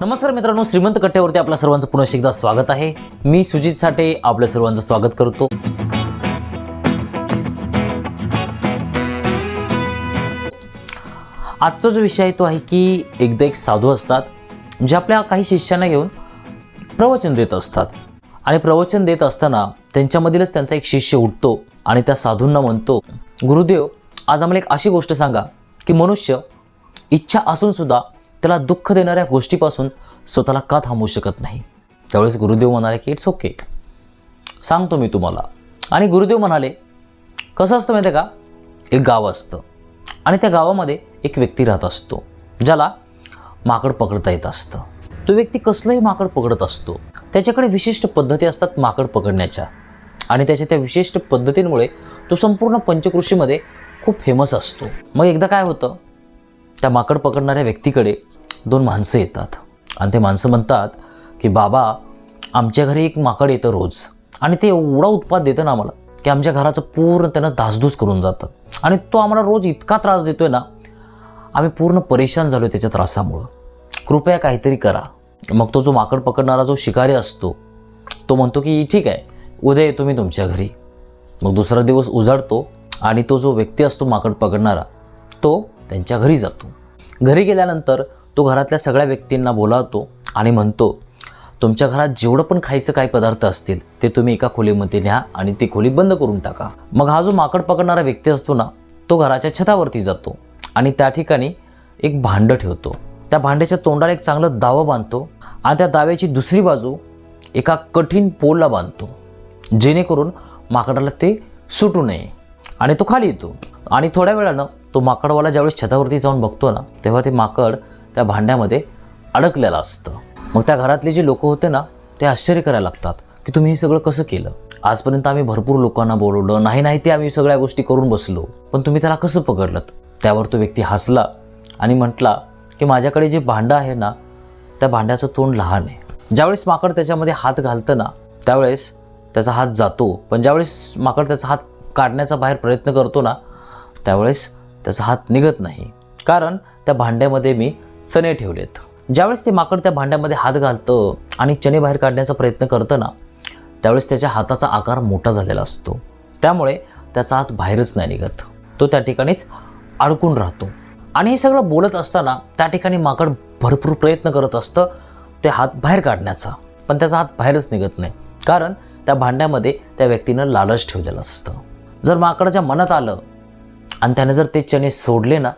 नमस्कार मित्रांनो श्रीमंत कट्ट्यावरती आपल्या सर्वांचं पुन्हा एकदा स्वागत आहे. मी सुजित साठे आपल्या सर्वांचं स्वागत करतो. आजचा जो विषय आहे तो आहे की एकदा एक साधू असतात जे आपल्या काही शिष्यांना घेऊन प्रवचन देत असतात. आणि प्रवचन देत असताना त्यांच्यामधीलच त्यांचा एक शिष्य उठतो आणि त्या साधूंना म्हणतो गुरुदेव आज आम्हाला एक अशी गोष्ट सांगा की मनुष्य इच्छा असून सुद्धा त्याला दुःख देणाऱ्या गोष्टीपासून स्वतःला का थांबवू शकत नाही? त्यावेळेस गुरुदेव म्हणाले की इट्स ओके सांगतो मी तुम्हाला. आणि गुरुदेव म्हणाले कसं असतं माहिती आहे का? एक गाव असतं. आणि त्या गावामध्ये एक व्यक्ती राहत असतो ज्याला माकड पकडता येत असतं. तो व्यक्ती कसलंही माकड पकडत असतो. त्याच्याकडे विशिष्ट पद्धती असतात माकड पकडण्याच्या. आणि त्याच्या त्या विशिष्ट पद्धतींमुळे तो संपूर्ण पंचकृषीमध्ये खूप फेमस असतो. मग एकदा काय होतं? त्या माकड पकडणाऱ्या व्यक्तीकडे दोन माणसं येतात. आणि ते माणसं म्हणतात की बाबा आमच्या घरी एक माकड येतं रोज. आणि ते एवढा उत्पाद देतं ना आम्हाला की आमच्या घराचं पूर्ण त्यांना धासधूस करून जातं. आणि तो आम्हाला रोज इतका त्रास देतो आहे ना आम्ही पूर्ण परेशान झालो त्याच्या त्रासामुळं. कृपया काहीतरी करा. मग तो जो माकड पकडणारा जो शिकारी असतो तो म्हणतो की ठीक आहे उद्या येतो मी तुमच्या घरी. मग दुसरा दिवस उजाडतो आणि तो जो व्यक्ती असतो माकड पकडणारा तो त्यांच्या घरी जातो. घरी गेल्यानंतर तो घरातल्या सगळ्या व्यक्तींना बोलावतो आणि म्हणतो तुमच्या घरात जेवढं पण खायचं काही पदार्थ असतील ते तुम्ही एका खोलीमध्ये न्या आणि ती खोली बंद करून टाका. मग हा जो माकड पकडणारा व्यक्ती असतो ना तो घराच्या छतावरती जातो आणि त्या ठिकाणी एक भांडं ठेवतो. त्या भांड्याच्या तोंडाला एक चांगलं दावं बांधतो आणि त्या दाव्याची दुसरी बाजू एका कठीण पोलला बांधतो जेणेकरून माकडाला ते सुटू नये आणि तो खाली येतो. आणि थोड्या वेळानं तो माकडवाला ज्यावेळेस छतावरती जाऊन बघतो ना तेव्हा ते माकड त्या भांड्यामध्ये अडकलेलं असतं. मग त्या घरातले जे लोक होते ना ते आश्चर्य करायला लागतात की तुम्ही हे सगळं कसं केलं? आजपर्यंत आम्ही भरपूर लोकांना बोलवलं नाही नाही ते आम्ही सगळ्या गोष्टी करून बसलो. पण तुम्ही त्याला कसं पकडलं त्यावर तो व्यक्ती हसला आणि म्हटला की माझ्याकडे जे भांडं आहे ना त्या भांड्याचं तोंड लहान आहे. ज्यावेळेस माकड त्याच्यामध्ये हात घालतं ना त्यावेळेस त्याचा हात जातो. पण ज्यावेळेस माकड त्याचा हात काढण्याचा बाहेर प्रयत्न करतो ना त्यावेळेस त्याचा हात निघत नाही. कारण त्या भांड्यामध्ये मी चणे ठेवलेत. ज्यावेळेस ते माकड त्या भांड्यामध्ये हात घालतं आणि चणे बाहेर काढण्याचा प्रयत्न करतं ना त्यावेळेस त्याच्या हाताचा आकार मोठा झालेला असतो. त्यामुळे त्याचा हात बाहेरच नाही निघत. तो त्या ठिकाणीच अडकून राहतो. आणि हे सगळं बोलत असताना त्या ठिकाणी माकड भरपूर प्रयत्न करत असतं ते हात बाहेर काढण्याचा. पण त्याचा हात बाहेरच निघत नाही. कारण त्या भांड्यामध्ये त्या व्यक्तीनं लालच ठेवलेलं असतं. जर माकडाच्या मनात आलं आणि त्याने जर ते चणे सोडले ना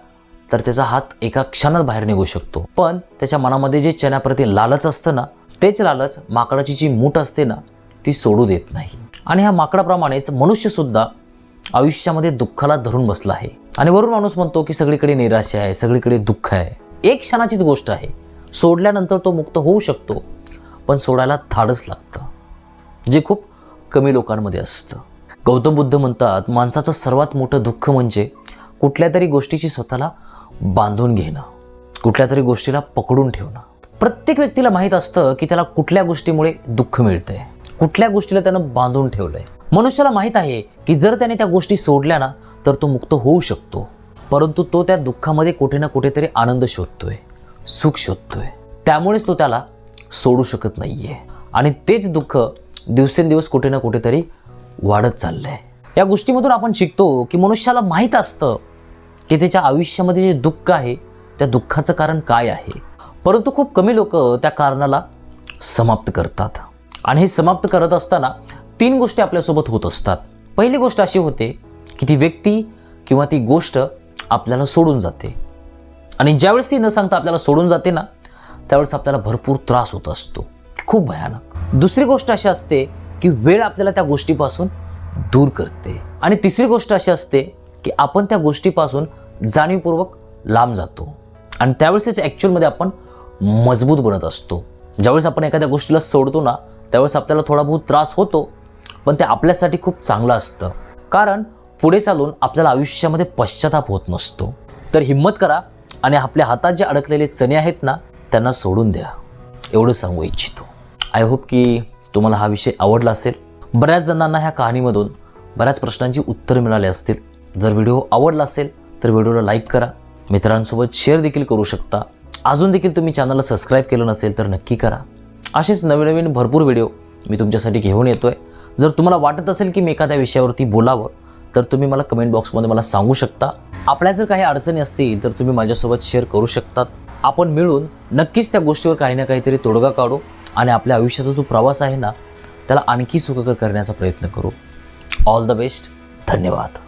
तर त्याचा हात एका क्षणात बाहेर निघू शकतो. पण त्याच्या मनामध्ये जे चण्याप्रती लालच असतं ना तेच लालच माकडाची जी मूठ असते ना ती सोडू देत नाही. आणि ह्या माकडाप्रमाणेच मनुष्यसुद्धा आयुष्यामध्ये दुःखाला धरून बसला आहे. आणि वरून माणूस म्हणतो की सगळीकडे निराशा आहे सगळीकडे दुःख आहे. एक क्षणाचीच गोष्ट आहे. सोडल्यानंतर तो मुक्त होऊ शकतो पण सोडायला धाडच लागतं जे खूप कमी लोकांमध्ये असतं. गौतम बुद्ध म्हणतात माणसाचं सर्वात मोठं दुःख म्हणजे कुठल्या तरी गोष्टीची स्वतःला बांधून घेणं कुठल्या तरी गोष्टीला पकडून ठेवणं. प्रत्येक व्यक्तीला माहीत असतं की त्याला कुठल्या गोष्टीमुळे दुःख मिळतंय. कुठल्या गोष्टीला त्यानं बांधून ठेवलंय. मनुष्याला माहीत आहे की जर त्याने त्या गोष्टी सोडल्या ना तर तो मुक्त होऊ शकतो. परंतु तो त्या दुःखामध्ये कुठे ना कुठेतरी आनंद शोधतोय सुख शोधतोय. त्यामुळेच तो त्याला सोडू शकत नाहीये. आणि तेच दुःख दिवसेंदिवस कुठे ना कुठेतरी वाढत चाललंय. या गोष्टीमधून आपण शिकतो की मनुष्याला माहीत असतं की त्याच्या आयुष्यामध्ये जे दुःख आहे त्या दुःखाचं कारण काय आहे? परंतु खूप कमी लोक त्या कारणाला समाप्त करतात. आणि हे समाप्त करत असताना तीन गोष्टी आपल्यासोबत होत असतात. पहिली गोष्ट अशी होते की ती व्यक्ती किंवा ती गोष्ट आपल्याला सोडून जाते. आणि ज्यावेळेस ती न सांगता आपल्याला सोडून जाते ना त्यावेळेस आपल्याला भरपूर त्रास होत असतो. खूप भयानक. दुसरी गोष्ट अशी असते की वेळ आपल्याला त्या गोष्टीपासून दूर करते. आणि तिसरी गोष्ट अशी असते की आपण त्या गोष्टीपासून जाणीवपूर्वक लांब जातो. आणि त्यावेळेसच ॲक्च्युअलमध्ये आपण मजबूत बनत असतो. ज्यावेळेस आपण एखाद्या गोष्टीला सोडतो ना त्यावेळेस आपल्याला थोडा बहुत त्रास होतो पण ते आपल्यासाठी खूप चांगलं असतं. कारण पुढे चालून आपल्याला आयुष्यामध्ये पश्चाताप होत नसतो. तर हिंमत करा आणि आपल्या हातात जे अडकलेले चणे आहेत ना त्यांना सोडून द्या. एवढं सांगू इच्छितो. आय होप की तुम्हाला हा विषय आवडला असेल. बऱ्याच जणांना ह्या कहाणीमधून बऱ्याच प्रश्नांची उत्तरं मिळाली असतील. जर व्हिडिओ आवडला असेल तर व्हिडिओला लाईक करा. मित्रांसोबत शेअर देखील करू शकता. अजून देखील तुम्ही चॅनलला सबस्क्राईब केलं नसेल तर नक्की करा. असेच नवीन नवीन भरपूर व्हिडिओ मी तुमच्यासाठी घेऊन येतो आहे जर तुम्हाला वाटत असेल की मी एखाद्या विषयावरती बोलावं तर तुम्ही मला कमेंट बॉक्समध्ये मला सांगू शकता. आपल्या जर काही अडचणी असतील तर तुम्ही माझ्यासोबत शेअर करू शकतात. आपण मिळून नक्कीच त्या गोष्टीवर काही ना काहीतरी तोडगा काढू आणि आपल्या आयुष्याचा जो प्रवास आहे ना त्याला आणखी सुखकर करण्याचा प्रयत्न करू. ऑल द बेस्ट धन्यवाद.